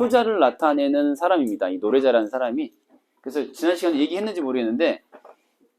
효자를 나타내는 사람입니다. 이 노래자라는 사람이. 그래서 지난 시간에 얘기했는지 모르겠는데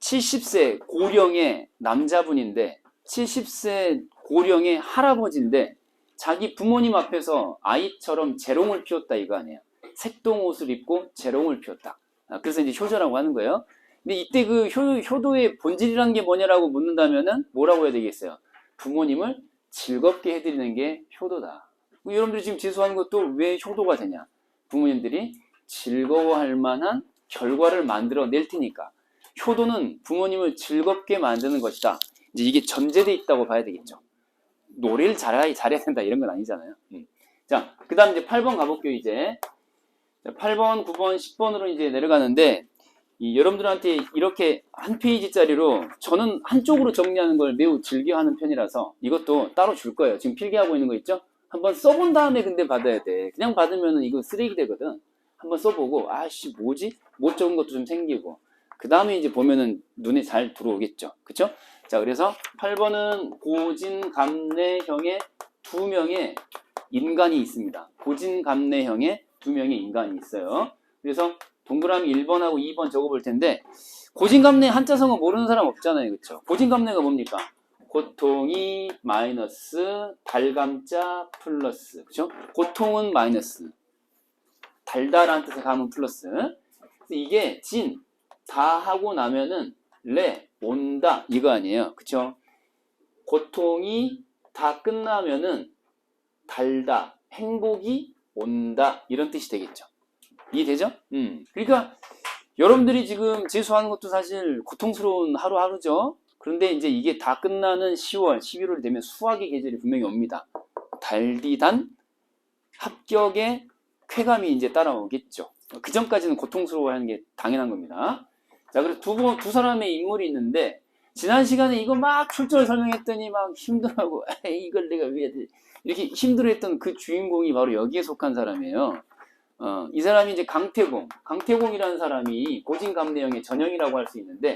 70세 고령의 남자분인데 70세 고령의 할아버지인데 자기 부모님 앞에서 아이처럼 재롱을 피웠다 이거 아니에요. 색동 옷을 입고 재롱을 피웠다. 아, 그래서 이제 효자라고 하는 거예요. 근데 이때 그 효, 효도의 본질이라는 게 뭐냐라고 묻는다면은 뭐라고 해야 되겠어요? 부모님을 즐겁게 해드리는 게 효도다. 뭐 여러분들이 지금 재수하는 것도 왜 효도가 되냐? 부모님들이 즐거워할 만한 결과를 만들어 낼 테니까. 효도는 부모님을 즐겁게 만드는 것이다. 이제 이게 전제돼 있다고 봐야 되겠죠. 노래를 잘해야, 잘해야 된다 이런 건 아니잖아요. 음. 자, 그 다음 이제 8번 가볼게요, 이제. 자, 8번, 9번, 10번으로 이제 내려가는데, 이 여러분들한테 이렇게 한 페이지짜리로 저는 한쪽으로 정리하는 걸 매우 즐겨하는 편이라서 이것도 따로 줄 거예요. 지금 필기하고 있는 거 있죠? 한번 써본 다음에 근데 받아야 돼. 그냥 받으면 이거 쓰레기 되거든. 한번 써보고, 아씨, 뭐지? 못 적은 것도 좀 생기고. 그 다음에 이제 보면은 눈에 잘 들어오겠죠. 그쵸? 자, 그래서 8번은 고진감래형의 두 명의 인간이 있습니다. 고진감래형의 두 명의 인간이 있어요. 그래서 동그라미 1번하고 2번 적어볼 텐데, 고진감래 한자성어 모르는 사람 없잖아요. 그쵸? 고진감래가 뭡니까? 고통이 마이너스, 달감자 플러스. 그쵸? 고통은 마이너스. 달달한 뜻의 감은 플러스. 이게 진, 다 하고 나면은 레, 온다 이거 아니에요. 그쵸? 고통이 다 끝나면은 달다, 행복이 온다 이런 뜻이 되겠죠. 이해되죠? 음. 그러니까 여러분들이 지금 재수하는 것도 사실 고통스러운 하루하루죠. 그런데 이제 이게 다 끝나는 10월, 11월 되면 수학의 계절이 분명히 옵니다. 달디단 합격의 쾌감이 이제 따라오겠죠. 그 전까지는 고통스러워하는 게 당연한 겁니다. 자, 그리고 두, 번- 두 사람의 인물이 있는데, 지난 시간에 이거 막 출절 설명했더니 막 힘들어하고, 이걸 내가 왜? 이렇게 힘들어했던 그 주인공이 바로 여기에 속한 사람이에요. 어, 이 사람이 이제 강태공, 강태공이라는 사람이 고진감래형의 전형이라고 할 수 있는데,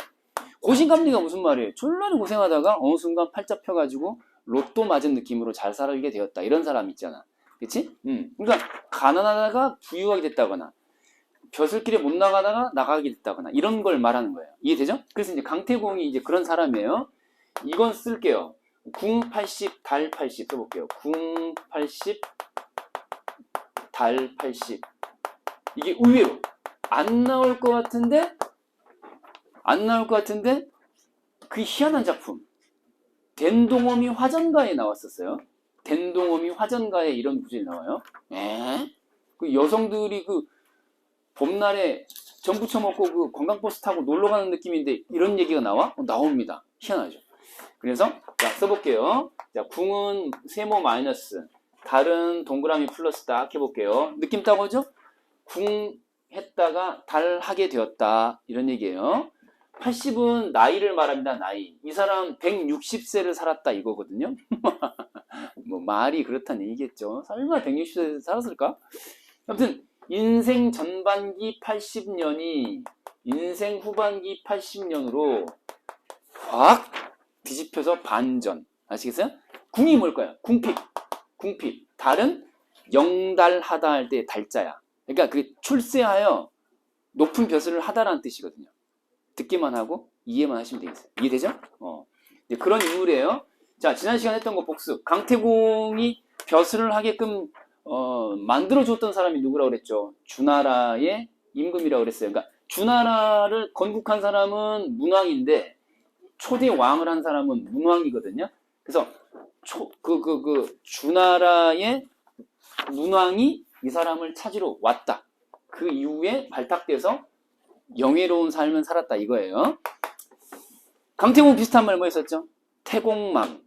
고진감래가 무슨 말이에요? 졸라리 고생하다가 어느 순간 팔자 펴가지고 로또 맞은 느낌으로 잘 살게 되었다. 이런 사람 있잖아. 그치? 음. 그러니까, 가난하다가 부유하게 됐다거나, 벼슬길에 못 나가다가 나가게 됐다거나 이런 걸 말하는 거예요. 이해되죠? 그래서 이제 강태공이 이제 그런 사람이에요. 이건 쓸게요. 궁 80, 달 80 써볼게요. 궁 80, 달 80. 이게 의외로 안 나올 것 같은데 안 나올 것 같은데 그 희한한 작품 den동어미 화전가에 나왔었어요. den동어미 화전가에 이런 구절이 나와요. 에? 그 여성들이 그 봄날에 전부 쳐먹고 그 관광버스 타고 놀러 가는 느낌인데 이런 얘기가 나와? 어, 나옵니다. 희한하죠. 그래서 자 써볼게요. 자 궁은 세모 마이너스 달은 동그라미 플러스 딱 해볼게요. 느낌 딱 오죠? 궁 했다가 달 하게 되었다 이런 얘기예요. 80은 나이를 말합니다. 나이. 이 사람 160세를 살았다 이거거든요. 뭐 말이 그렇다는 얘기겠죠. 설마 160세 살았을까? 아무튼 인생 전반기 80년이 인생 후반기 80년으로 확 뒤집혀서 반전. 아시겠어요? 궁이 뭘까요? 궁핍. 궁핍. 달은 영달하다 할 때 달자야. 그러니까 그게 출세하여 높은 벼슬을 하다라는 뜻이거든요. 듣기만 하고 이해만 하시면 되겠어요. 이해되죠? 어. 이제 그런 인물이에요. 자, 지난 시간에 했던 거 복습. 강태공이 벼슬을 하게끔 어, 만들어줬던 사람이 누구라고 그랬죠? 주나라의 임금이라고 그랬어요. 그러니까 주나라를 건국한 사람은 문왕인데 초대 왕을 한 사람은 문왕이거든요. 그래서 초, 그, 그, 그, 주나라의 문왕이 이 사람을 찾으러 왔다. 그 이후에 발탁돼서 영예로운 삶을 살았다 이거예요. 강태공 비슷한 말뭐 했었죠? 태공망,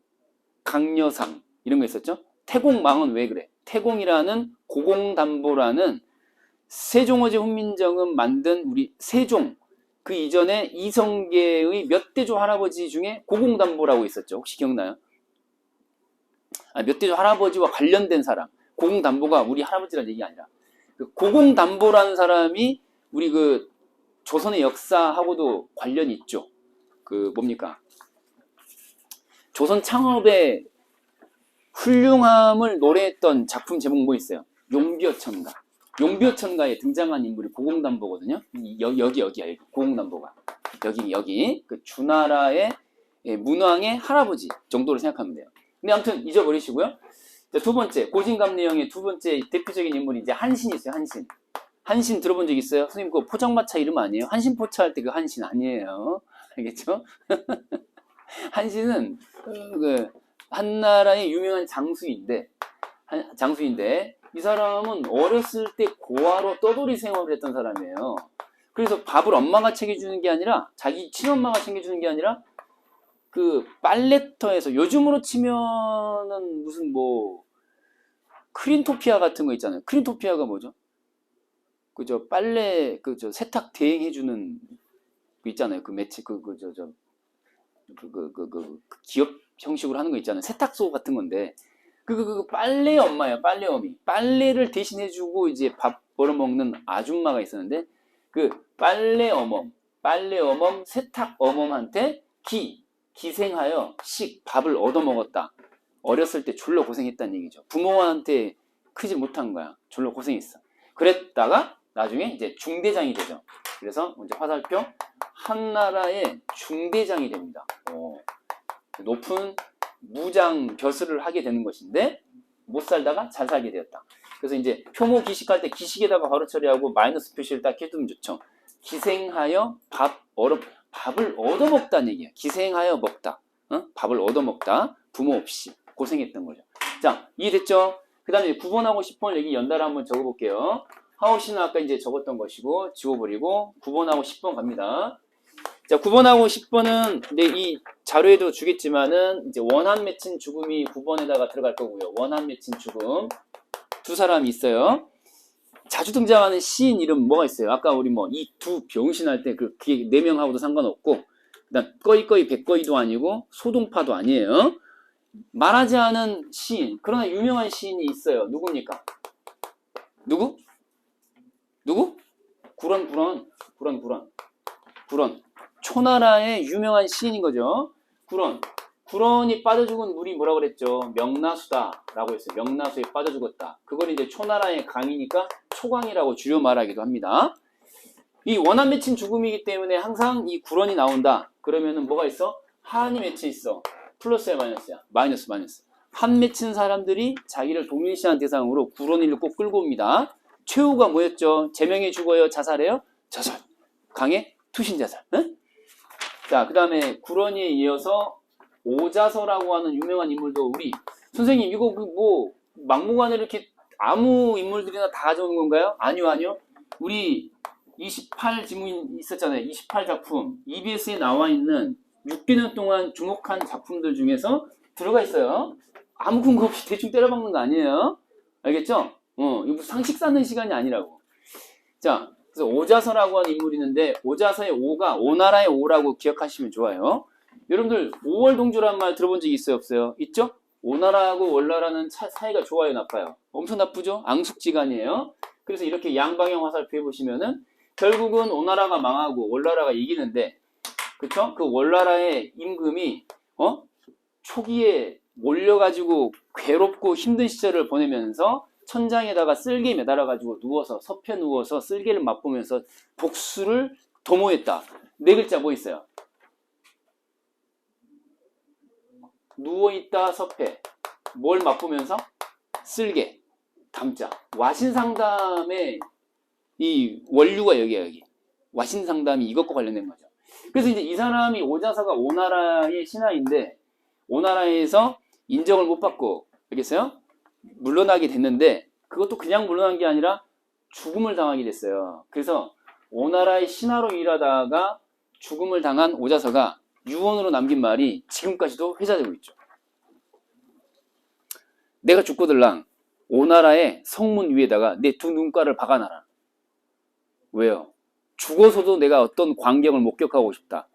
강여상 이런 거 있었죠? 태공망은 왜 그래? 태공이라는 고공담보라는 세종어제 훈민정음 만든 우리 세종 그 이전에 이성계의 몇 대조 할아버지 중에 고공담보라고 있었죠. 혹시 기억나요? 아, 몇 대조 할아버지와 관련된 사람. 고공담보가 우리 할아버지라는 얘기 아니라 그 고공담보라는 사람이 우리 그 조선의 역사하고도 관련이 있죠. 그 뭡니까? 조선 창업의 훌륭함을 노래했던 작품 제목 뭐 있어요? 용비어천가. 용비어천가에 등장한 인물이 고공담보거든요. 이- 여, 여기 여기야 여기 고공담보가 여기 여기 그 주나라의 예, 문왕의 할아버지 정도로 생각하면 돼요. 근데 아무튼 잊어버리시고요. 자, 두 번째 고진감래형의 두 번째 대표적인 인물이 이제 한신이 있어요. 한신. 한신 들어본 적 있어요? 선생님 그거 포장마차 이름 아니에요? 한신 포차 할 때 그 한신 아니에요. 알겠죠? 한신은 어, 그 한나라의 유명한 장수인데 한- 장수인데 이 사람은 어렸을 때 고아로 떠돌이 생활을 했던 사람이에요. 그래서 밥을 엄마가 챙겨주는 게 아니라 자기 친엄마가 챙겨주는 게 아니라 그 빨래터에서 요즘으로 치면은 무슨 뭐 크린토피아 같은 거 있잖아요. 크린토피아가 뭐죠? 그저 빨래 그 저 세탁 대행해 주는 그 있잖아요. 그 매치 그그저저 그, 그, 그, 그, 그 기업 형식으로 하는 거 있잖아요. 세탁소 같은 건데. 그, 그, 그, 빨래 엄마예요. 빨래 어미. 빨래를 대신해주고 이제 밥 벌어먹는 아줌마가 있었는데, 그 빨래 어멈, 빨래 어멈, 세탁 어멈한테 기, 기생하여 식, 밥을 얻어먹었다. 어렸을 때 졸로 고생했다는 얘기죠. 부모한테 크지 못한 거야. 졸로 고생했어. 그랬다가 나중에 이제 중대장이 되죠. 그래서 이제 화살표 한나라의 중대장이 됩니다. 어, 높은 무장 벼슬을 하게 되는 것인데 못 살다가 잘 살게 되었다. 그래서 이제 표모 기식할 때 기식에다가 바로 처리하고 마이너스 표시를 딱 해두면 좋죠. 기생하여 밥 얼어 밥을 얻어 먹다는 얘기야. 기생하여 먹다. 어? 밥을 얻어 먹다. 부모 없이 고생했던 거죠. 자, 이해됐죠? 그 다음에 9번하고 10번 여기 연달아 한번 적어볼게요. 하우시는 아까 이제 적었던 것이고 지워버리고 9번하고 10번 갑니다. 자, 9번하고 10번은 네, 이 자료에도 주겠지만은 이제 원한 맺힌 죽음이 9번에다가 들어갈 거고요. 원한 맺힌 죽음 두 사람이 있어요. 자주 등장하는 시인 이름 뭐가 있어요? 아까 우리 뭐 이 두 병신 할 때 그 네 명하고도 상관없고 그다음 꺼이꺼이 백꺼이도 아니고 소동파도 아니에요. 말하지 않은 시인 그러나 유명한 시인이 있어요. 누굽니까? 누구? 누구? 구런 구런 구런 구런 구런 초나라의 유명한 시인인 거죠. 구런 구런이 빠져 죽은 물이 뭐라 그랬죠? 명나수다라고 했어요. 명나수에 빠져 죽었다. 그걸 이제 초나라의 강이니까 초강이라고 줄여 말하기도 합니다. 이 원한 맺힌 죽음이기 때문에 항상 이 구런이 나온다. 그러면은 뭐가 있어? 한이 맺혀 있어. 플러스야 마이너스야? 마이너스 마이너스. 한 맺힌 사람들이 자기를 동일시한 대상으로 구런이를 꼭 끌고 옵니다. 최후가 뭐였죠? 제명에 죽어요? 자살해요? 자살. 강의 투신 자살. 응? 자, 그 다음에 구런이에 이어서 오자서라고 하는 유명한 인물도 우리 선생님 이거 그뭐 막무가내로 이렇게 아무 인물들이나 다 가져오는 건가요? 아니요, 아니요. 우리 28 지문 있었잖아요. 28 작품 EBS에 나와 있는 6개년 동안 주목한 작품들 중에서 들어가 있어요. 아무 근거 없이 대충 때려박는 거 아니에요. 알겠죠? 어, 이거 상식 쌓는 시간이 아니라고. 자, 그래서 오자서라고 하는 인물이 있는데 오자서의 오가 오나라의 오라고 기억하시면 좋아요. 여러분들 5월 동주란 말 들어본 적 있어요, 없어요? 있죠? 오나라하고 월나라는 차- 사이가 좋아요, 나빠요? 엄청 나쁘죠? 앙숙지간이에요. 그래서 이렇게 양방향 화살표 해보시면은 결국은 오나라가 망하고 월나라가 이기는데 그쵸? 그 월나라의 임금이 어? 초기에 몰려가지고 괴롭고 힘든 시절을 보내면서 천장에다가 쓸개 매달아가지고 누워서 섭해 누워서 쓸개를 맛보면서 복수를 도모했다. 네 글자 뭐 있어요? 누워있다 섭해 뭘 맛보면서? 쓸개 담자 와신상담의 이 원류가 여기야 여기 와신상담이 이것과 관련된 거죠 그래서 이제 이 사람이 오자서가 오나라의 신하인데 오나라에서 인정을 못 받고 알겠어요? 물러나게 됐는데 그것도 그냥 물러난 게 아니라 죽음을 당하게 됐어요. 그래서 오나라의 신하로 일하다가 죽음을 당한 오자서가 유언으로 남긴 말이 지금까지도 회자되고 있죠. 내가 죽고들랑 오나라의 성문 위에다가 내 두 눈가를 박아놔라. 왜요? 죽어서도 내가 어떤 광경을 목격하고 싶다.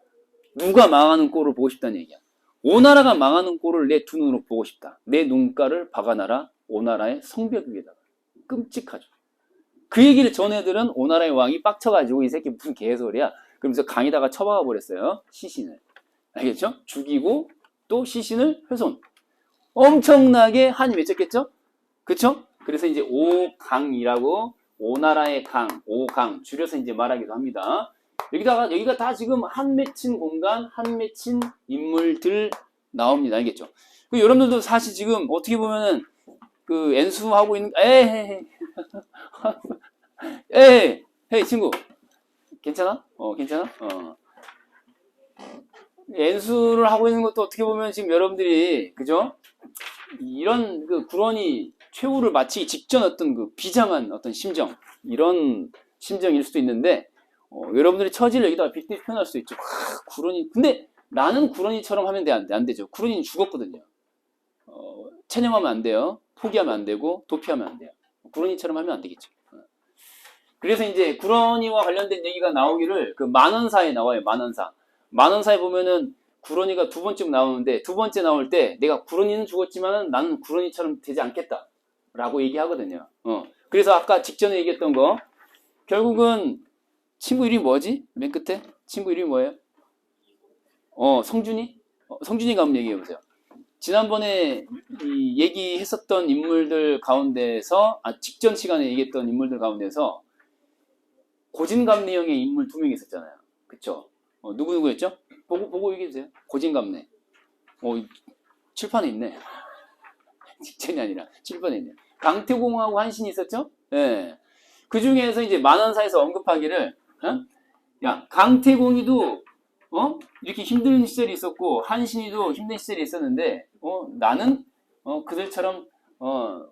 누가 망하는 꼴을 보고 싶다는 얘기야. 오나라가 망하는 꼴을 내 두 눈으로 보고 싶다. 내 눈가를 박아놔라. 오나라의 성벽 위에다가. 끔찍하죠. 그 얘기를 전 애들은 오나라의 왕이 빡쳐가지고 이 새끼 무슨 개소리야. 그러면서 강에다가 처박아 버렸어요. 시신을. 알겠죠? 죽이고 또 시신을 훼손. 엄청나게 한이 맺혔겠죠? 그쵸? 그래서 이제 오강이라고 오나라의 강, 오강 줄여서 이제 말하기도 합니다. 여기다가 여기가 다 지금 한 맺힌 공간, 한 맺힌 인물들 나옵니다. 알겠죠? 그 여러분들도 사실 지금 어떻게 보면은 그 엔수하고 있는 에헤헤 에헤 헤이 친구 괜찮아? 어 괜찮아? 어 엔수를 하고 있는 것도 어떻게 보면 지금 여러분들이 그죠? 이런 그 구런이 최후를 마치기 직전 어떤 그 비장한 어떤 심정 이런 심정일 수도 있는데 어, 여러분들이 처지를 여기다가 빗대서 표현할 수도 있죠. 와, 구런이 근데 나는 구런이처럼 하면 돼, 안, 돼, 안 되죠. 구런이는 죽었거든요. 어, 체념하면 안 돼요. 포기하면 안 되고 도피하면 안 돼요. 구런이처럼 하면 안 되겠죠. 어. 그래서 이제 구런이와 관련된 얘기가 나오기를 그 만원사에 나와요. 만원사. 만원사에 보면은 구런이가 두 번쯤 나오는데 두 번째 나올 때 내가 구런이는 죽었지만은 나는 구런이처럼 되지 않겠다. 라고 얘기하거든요. 어. 그래서 아까 직전에 얘기했던 거 결국은 친구 이름이 뭐지? 맨 끝에 친구 이름이 뭐예요? 어 성준이? 어, 성준이가 한번 얘기해 보세요. 지난번에 이 얘기했었던 인물들 가운데서 아 직전 시간에 얘기했던 인물들 가운데서 고진감래형의 인물 두 명 있었잖아요. 그쵸? 어, 누구 누구였죠? 보고 보고 얘기해 주세요. 고진감래. 어 이- 칠판에 있네. 직전이 아니라 칠판에 있네. 강태공하고 한신이 있었죠? 예. 그 중에서 이제 만원사에서 언급하기를, 어? 야, 강태공이도, 어? 이렇게 힘든 시절이 있었고, 한신이도 힘든 시절이 있었는데, 어, 나는, 어, 그들처럼, 어,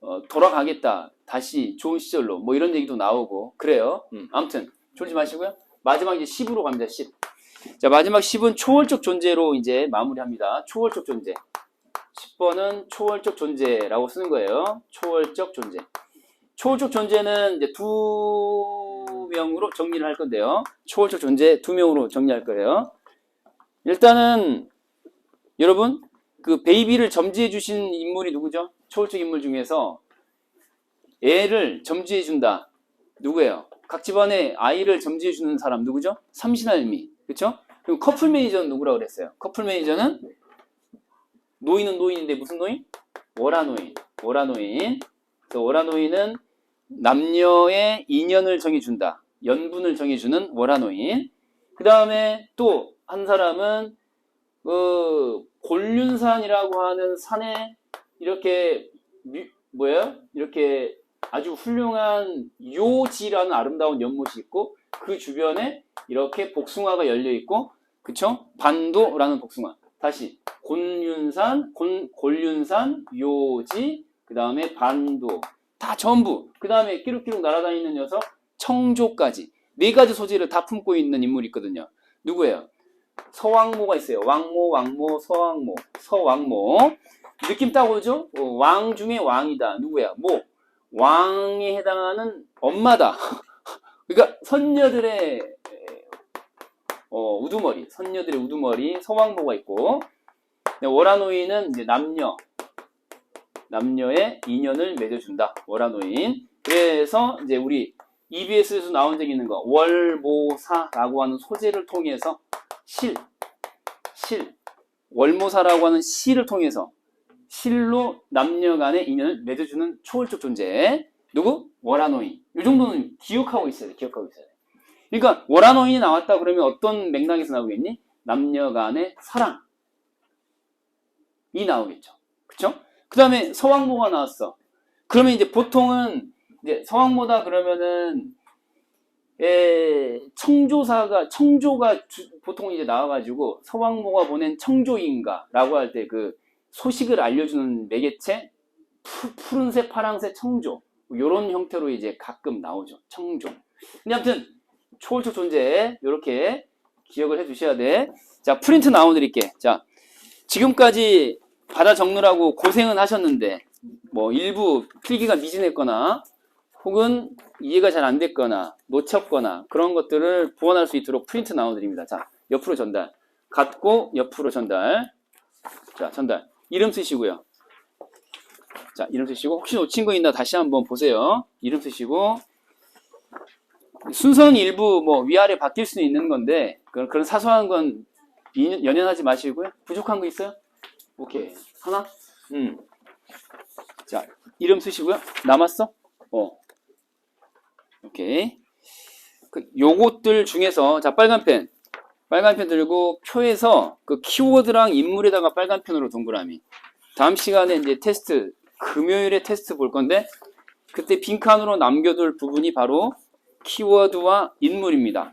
어, 돌아가겠다. 다시 좋은 시절로. 뭐 이런 얘기도 나오고, 그래요. 음, 아무튼, 졸지 마시고요. 마지막 이제 10으로 갑니다, 10. 자, 마지막 10은 초월적 존재로 이제 마무리합니다. 초월적 존재. 10번은 초월적 존재라고 쓰는 거예요. 초월적 존재. 초월적 존재는 이제 두 명으로 정리를 할 건데요. 초월적 존재 두 명으로 정리할 거예요. 일단은 여러분 그 베이비를 점지해 주신 인물이 누구죠? 초월적 인물 중에서 애를 점지해 준다. 누구예요? 각 집안에 아이를 점지해 주는 사람 누구죠? 삼신할미. 그렇죠? 그리고 커플 매니저는 누구라고 그랬어요? 커플 매니저는 노인은 노인인데 무슨 노인? 월화노인. 월화노인. 그래서 월화노인은 남녀의 인연을 정해준다. 연분을 정해주는 월화노인. 그 다음에 또 한 사람은 그 곤륜산이라고 하는 산에 이렇게 미- 뭐예요? 이렇게 아주 훌륭한 요지라는 아름다운 연못이 있고 그 주변에 이렇게 복숭아가 열려 있고 그쵸? 반도라는 복숭아. 다시 곤륜산, 곤, 곤륜산, 요지, 그 다음에 반도. 다 전부. 그 다음에 끼룩끼룩 날아다니는 녀석, 청조까지. 네 가지 소재를 다 품고 있는 인물이 있거든요. 누구예요? 서왕모가 있어요. 왕모, 왕모, 서왕모, 서왕모. 느낌 딱 오죠? 어, 왕 중에 왕이다. 누구야? 모. 왕에 해당하는 엄마다. 그러니까 선녀들의 어, 우두머리, 선녀들의 우두머리, 서왕모가 있고, 네, 월화노인은 이제 남녀, 남녀의 인연을 맺어준다. 월화노인. 그래서 이제 우리 EBS에서 나온 적이 있는 거, 월모사라고 하는 소재를 통해서 실, 실, 월모사라고 하는 시를 통해서 실로 남녀 간의 인연을 맺어주는 초월적 존재. 누구? 월화노인. 이 정도는 기억하고 있어야 돼. 기억하고 있어야 돼. 그러니까 월화노인이 나왔다 그러면 어떤 맥락에서 나오겠니? 남녀 간의 사랑 이 나오겠죠. 그쵸? 그 다음에 서왕모가 나왔어. 그러면 이제 보통은 이제 서왕모다 그러면은 에, 청조사가 청조가 주- 보통 이제 나와가지고 서왕모가 보낸 청조인가라고 할 때 그 소식을 알려주는 매개체 푸, 푸른색 파랑색 청조 이런 형태로 이제 가끔 나오죠 청조. 근데 아무튼 초월적 존재 이렇게 기억을 해주셔야 돼. 자 프린트 나와드릴게. 자 지금까지 받아 적느라고 고생은 하셨는데 뭐 일부 필기가 미진했거나 혹은 이해가 잘 안 됐거나 놓쳤거나 그런 것들을 보완할 수 있도록 프린트 나와드립니다. 자 옆으로 전달. 갖고 옆으로 전달. 자 전달. 이름 쓰시고요. 자 이름 쓰시고 혹시 놓친 거 있나 다시 한번 보세요. 이름 쓰시고 순서는 일부 뭐 위아래 바뀔 수는 있는 건데 그런, 그런 사소한 건 이- 연연하지 마시고요. 부족한 거 있어요? 오케이 하나. 음. 자 이름 쓰시고요. 남았어? 어. 오케이. 그 요것들 중에서 자 빨간 펜 빨간 펜 들고 표에서 그 키워드랑 인물에다가 빨간 펜으로 동그라미. 다음 시간에 이제 테스트 금요일에 테스트 볼 건데 그때 빈칸으로 남겨둘 부분이 바로 키워드와 인물입니다.